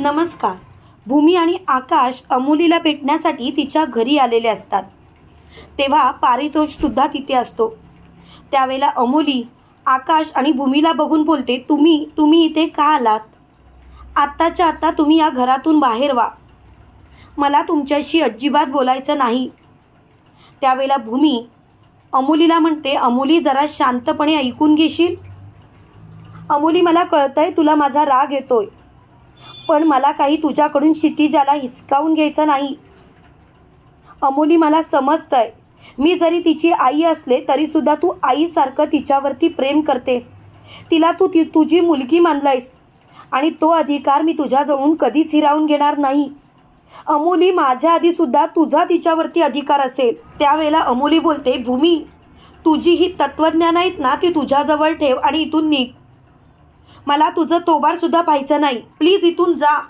नमस्कार. भूमी आणि आकाश अमुलीला भेटण्यासाठी तिच्या घरी आलेले असतात. तेव्हा पारितोषसुद्धा तिथे असतो. त्यावेळेला अमोली आकाश आणि भूमीला बघून बोलते तुम्ही तुम्ही इथे का आलात? आत्ताच्या आत्ता तुम्ही या घरातून बाहेर व्हा मला तुमच्याशी अजिबात बोलायचं नाही. त्यावेळेला भूमी अमोलीला म्हणते अमोली जरा शांतपणे ऐकून घेशील? अमोली मला कळतंय तुला माझा राग येतोय. पण मला काही तुझ्याकडून क्षितिजाला हिसकावून घ्यायचं नाही. अमोली मला समजतंय. मी जरी तिची आई असले तरीसुद्धा तू आईसारखं तिच्यावरती प्रेम करतेस. तिला तू ती तुझी मुलगी मानलायस. आणि तो अधिकार मी तुझ्याजवळून कधीच हिरावून घेणार नाही. अमोली माझ्या आधीसुद्धा तुझा तिच्यावरती अधिकार असेल. त्यावेळेला अमोली बोलते भूमी तुझी ही तत्त्वज्ञान आहेत ना ती तुझ्याजवळ ठेव आणि इथून निघ. मला तुझं तोबाडसुद्धा पाहायचं नाही. प्लीज इथून जा.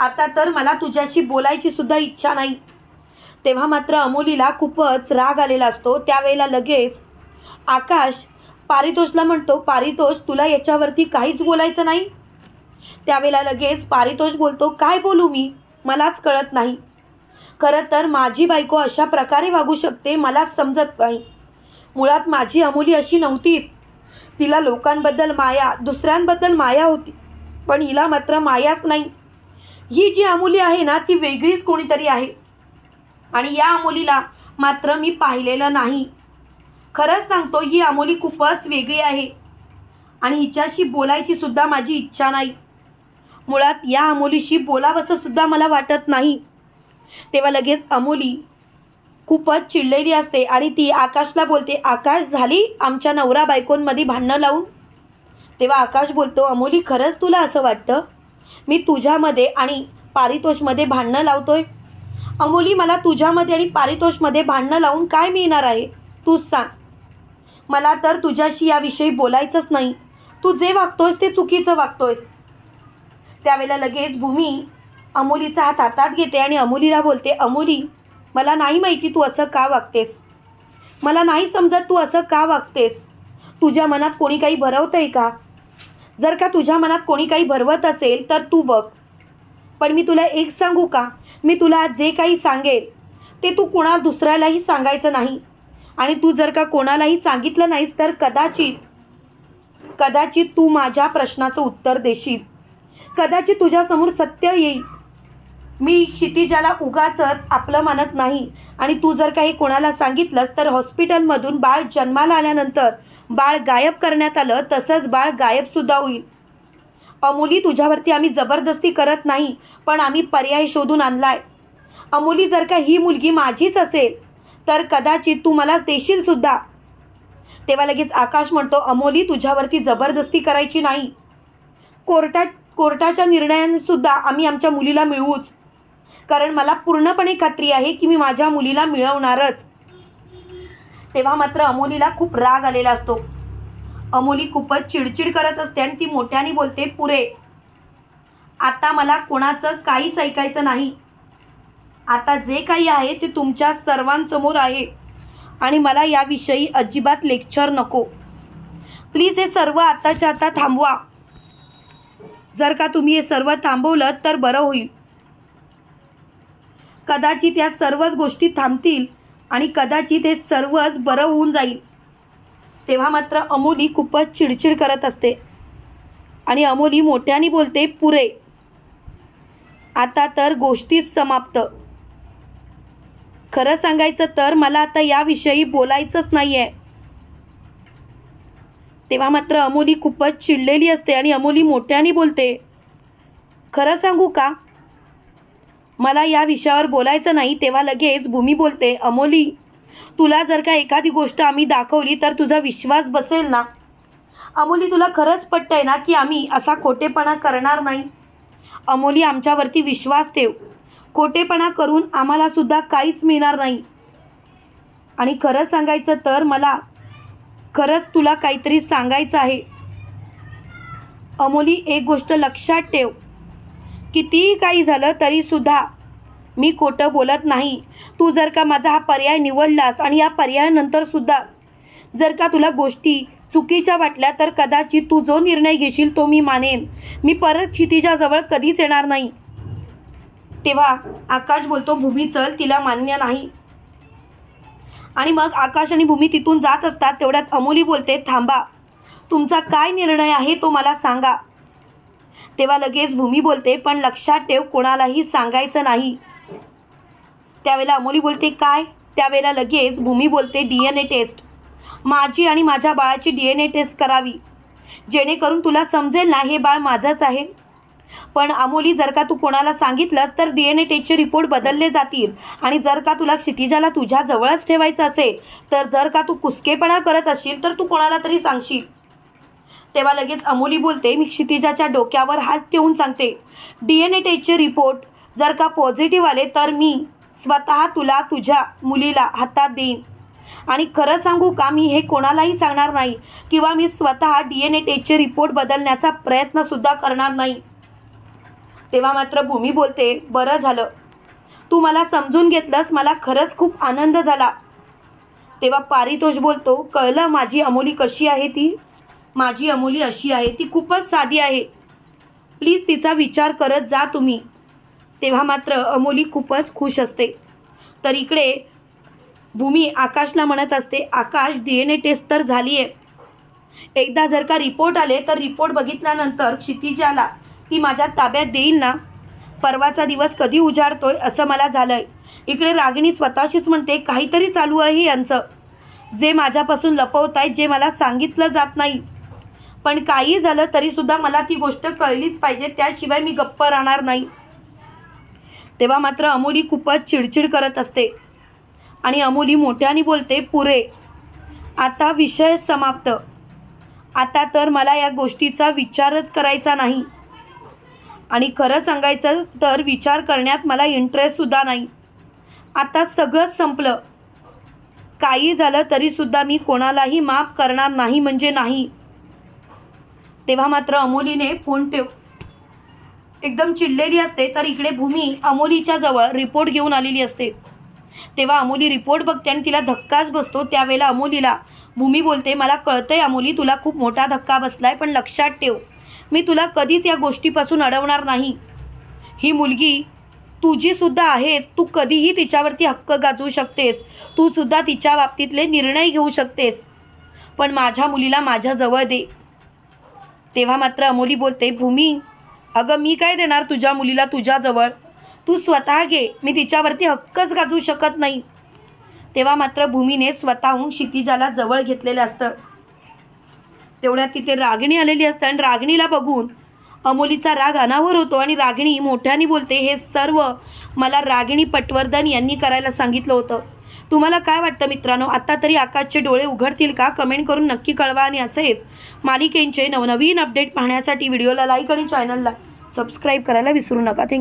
आता तर मला तुझ्याशी बोलायची सुद्धा इच्छा नाही. तेव्हा मात्र अमोलीला खूपच राग आलेला असतो. त्यावेळेला लगेच आकाश पारितोषला म्हणतो पारितोष तुला याच्यावरती काहीच बोलायचं नाही? त्यावेळेला लगेच पारितोष बोलतो काय बोलू मी? मलाच कळत नाही. खरं तर माझी बायको अशा प्रकारे वागू शकते मलाच समजत नाही. मुळात माझी अमोली अशी नव्हतीच. तिला लोकांबद्दल माया दुसऱ्यांबद्दल माया होती. पण हिला मात्र मायाच नाही. ही जी अमुली आहे ना ती वेगळीच कोणीतरी आहे. आणि या अमुलीला मात्र मी पाहिलेलं नाही. खरंच सांगतो ही अमुली खूपच वेगळी आहे. आणि हिच्याशी बोलायची सुद्धा माझी इच्छा नाही. मुळात या अमुलीशी बोलावंसं सुद्धा मला वाटत नाही. तेव्हा लगेच अमुली खूपच चिडलेली असते आणि ती आकाशला बोलते आकाश झाली आमच्या नवरा बायकोंमध्ये भांडणं लावून? तेव्हा आकाश बोलतो अमोली खरंच तुला असं वाटतं? मी तुझ्यामध्ये आणि पारितोषमध्ये भांडणं लावतोय? अमोली मला तुझ्यामध्ये आणि पारितोषमध्ये भांडणं लावून काय मिळणार आहे? तूच सांग. मला तर तुझ्याशी याविषयी बोलायचंच नाही. तू जे वागतोयस ते चुकीचं वागतोयस. त्यावेळेला लगेच भूमी अमोलीचा हात हातात घेते आणि अमोलीला बोलते अमोली मला नाही माहिती तू असं का वागतेस. मला नाही समजत तू असं का वागतेस. तुझ्या मनात कोणी काही भरवतंय का? जर का तुझ्या मनात कोणी काही भरवत असेल तर तू बघ. पण मी तुला एक सांगू का? मी तुला जे काही सांगेल ते तू कोणा दुसऱ्यालाही सांगायचं नाही. आणि तू जर का कोणालाही सांगितलं नाहीस तर कदाचित कदाचित तू माझ्या प्रश्नाचं उत्तर देशील. कदाचित तुझ्यासमोर सत्य येईल. मी क्षितिजाला उगाच आपलं मानत नाही. आणि तू जर काही कोणाला सांगितलंस तर हॉस्पिटलमधून बाळ जन्माला आल्यानंतर बाळ गायब करण्यात आलं तसंच बाळ गायबसुद्धा होईल. अमोली तुझ्यावरती आम्ही जबरदस्ती करत नाही पण आम्ही पर्याय शोधून आणलाय. अमोली जर का ही मुलगी माझीच असेल तर कदाचित तू मला देशील सुद्धा. तेव्हा लगेच आकाश म्हणतो अमोली तुझ्यावरती जबरदस्ती करायची नाही. कोर्टात कोर्टाच्या निर्णयांसुद्धा आम्ही आमच्या मुलीला मिळवूच. कारण मला पूर्णपणे खात्री आहे की मी माझ्या मुलीला मिळवणारच. तेव्हा मात्र अमोलीला खूप राग आलेला असतो. अमोली खूपच चिडचिड करत असते आणि ती मोठ्याने बोलते पुरे आता मला कोणाचं काहीच ऐकायचं नाही. आता जे काही आहे ते तुमच्या सर्वांसमोर आहे आणि मला याविषयी अजिबात लेक्चर नको. प्लीज हे सर्व आताच्या आता थांबवा. जर का तुम्ही हे सर्व थांबवलं तर बरं होईल. कदाचित या सर्वच गोष्टी थांबतील आणि कदाचित हे सर्वच बरं होऊन जाईल. तेव्हा मात्र अमोली खूपच चिडचिड करत असते. आणि अमोली मोठ्याने बोलते पुरे आता तर गोष्टीच समाप्त. खरं सांगायचं तर मला आता याविषयी बोलायचंच नाही आहे तेव्हा मात्र अमोली खूपच चिडलेली असते आणि अमोली मोठ्याने बोलते खरं सांगू का? मला या विषयावर बोलायचं नाही तेव्हा लगेच भूमी बोलते अमोली तुला जर का एखादी गोष्ट आम्ही दाखवली तर तुझा विश्वास बसेल ना? अमोली तुला खरंच पटतंय ना की आम्ही असा खोटेपणा करणार नाही? अमोली आमच्यावरती विश्वास ठेव. खोटेपणा करून आम्हाला सुद्धा काहीच मिळणार नाही. आणि खरं सांगायचं तर मला खरंच तुला काहीतरी सांगायचं आहे. अमोली एक गोष्ट लक्षात ठेव. कितीही काही झालं तरीसुद्धा मी खोटं बोलत नाही. तू जर का माझा हा पर्याय निवडलास आणि या पर्यायानंतरसुद्धा जर का तुला गोष्टी चुकीच्या वाटल्या तर कदाचित तू जो निर्णय घेशील तो मी मानेन. मी परत क्षितिजाजवळ कधीच येणार नाही. तेव्हा आकाश बोलतो भूमी चल तिला मान्य नाही. आणि मग आकाश आणि भूमी तिथून जात असतात तेवढ्यात अमोली बोलते थांबा तुमचा काय निर्णय आहे तो मला सांगा. तेव्हा लगेच भूमी बोलते पण लक्षात ठेव कोणालाही सांगायचं नाही. त्यावेळेला अमोली बोलते काय? त्यावेळेला लगेच भूमी बोलते डी एन ए टेस्ट. माझी आणि माझ्या बाळाची डी एन ए टेस्ट करावी. जेणेकरून तुला समजेल ना हे बाळ माझंच आहे. पण अमोली जर का तू कोणाला सांगितलं तर डी एन ए टेस्टचे रिपोर्ट बदलले जातील. आणि जर का तुला क्षितिजाला तुझ्या जवळच ठेवायचं असेल तर जर का तू कुसकेपणा करत असशील तर तू कोणाला तरी सांगशील. तेव्हा लगेच अमोली बोलते मी क्षितिजाच्या डोक्यावर हात ठेवून सांगते. डी एन ए टेस्टचे रिपोर्ट जर का पॉझिटिव्ह आले तर मी स्वतः तुला तुझ्या मुलीला हातात देईन. आणि खरं सांगू का मी हे कोणालाही सांगणार नाही किंवा मी स्वतः डी एन ए टेस्टचे रिपोर्ट बदलण्याचा प्रयत्नसुद्धा करणार नाही. तेव्हा मात्र भूमी बोलते बरं झालं. तू मला समजून घेतलंस मला खरंच खूप आनंद झाला. तेव्हा पारितोष बोलतो कळलं माझी अमोली कशी आहे ती? माझी अमोली अशी आहे ती खूपच साधी आहे. प्लीज तिचा विचार करत जा तुम्ही. तेव्हा मात्र अमोली खूपच खुश असते. तर इकडे भूमी आकाशला म्हणत असते Akash D N A test तर झाली आहे एकदा जर का रिपोर्ट आले तर रिपोर्ट बघितल्यानंतर क्षितिजाला ती माझ्या ताब्यात देईल ना? परवाचा दिवस कधी उजाडतोय? असं मला झालं आहे इकडे रागिणी स्वतःशीच म्हणते काहीतरी चालू आहे यांचं. जे माझ्यापासून लपवत आहेत जे मला सांगितलं जात नाही. पण काही झालं तरीसुद्धा मला ती गोष्ट कळलीच पाहिजे. त्याशिवाय मी गप्प राहणार नाही. तेव्हा मात्र अमोली खूपच चिडचिड करत असते. आणि अमोली मोठ्याने बोलते पुरे आता विषय समाप्त. आता तर मला या गोष्टीचा विचारच करायचा नाही. आणि खरं सांगायचं तर विचार करण्यात मला इंटरेस्टसुद्धा नाही. आता सगळंच संपलं. काही झालं तरीसुद्धा मी कोणालाही माफ करणार नाही म्हणजे नाही. तेव्हा मात्र अमोलीने फोन ठेव एकदम चिडलेली असते तर इकडे भूमी अमोलीच्या जवळ रिपोर्ट घेऊन आलेली असते. तेव्हा अमोली रिपोर्ट बघते आणि तिला धक्काच बसतो. त्यावेळेला अमोलीला भूमी बोलते मला कळतंय अमोली तुला खूप मोठा धक्का बसलाय पण लक्षात ठेव. मी तुला कधीच या गोष्टीपासून अडवणार नाही. ही मुलगी तुझीसुद्धा आहेस तू कधीही तिच्यावरती हक्क गाजवू शकतेस. तूसुद्धा तिच्या बाबतीतले निर्णय घेऊ शकतेस. पण माझ्या मुलीला माझ्याजवळ दे. तेव्हा मात्र अमोली बोलते भूमी अगं मी काय देणार तुझ्या मुलीला तुझ्याजवळ? तू स्वतः घे मी तिच्यावरती हक्कच गाजू शकत नाही. तेव्हा मात्र भूमीने स्वतःहून क्षितिजाला जवळ घेतलेलं असतं. तेवढ्यात तिथे रागिणी आलेली असते आणि रागिणीला बघून अमोलीचा राग अनावर होतो आणि रागिणी मोठ्याने बोलते हे सर्व मला रागिणी पटवर्धन यांनी करायला सांगितलं होतं. तुम्हाला काय वाटतं मित्रांनो? आत्ता तरी आकाशचे डोळे उघडतील का? कमेंट करून नक्की कळवा आणि असेच मालिकेंचे नवनवीन अपडेट पाहण्यासाठी व्हिडिओला लाईक आणि चॅनलला सबस्क्राईब करायला विसरू नका. थँक्यू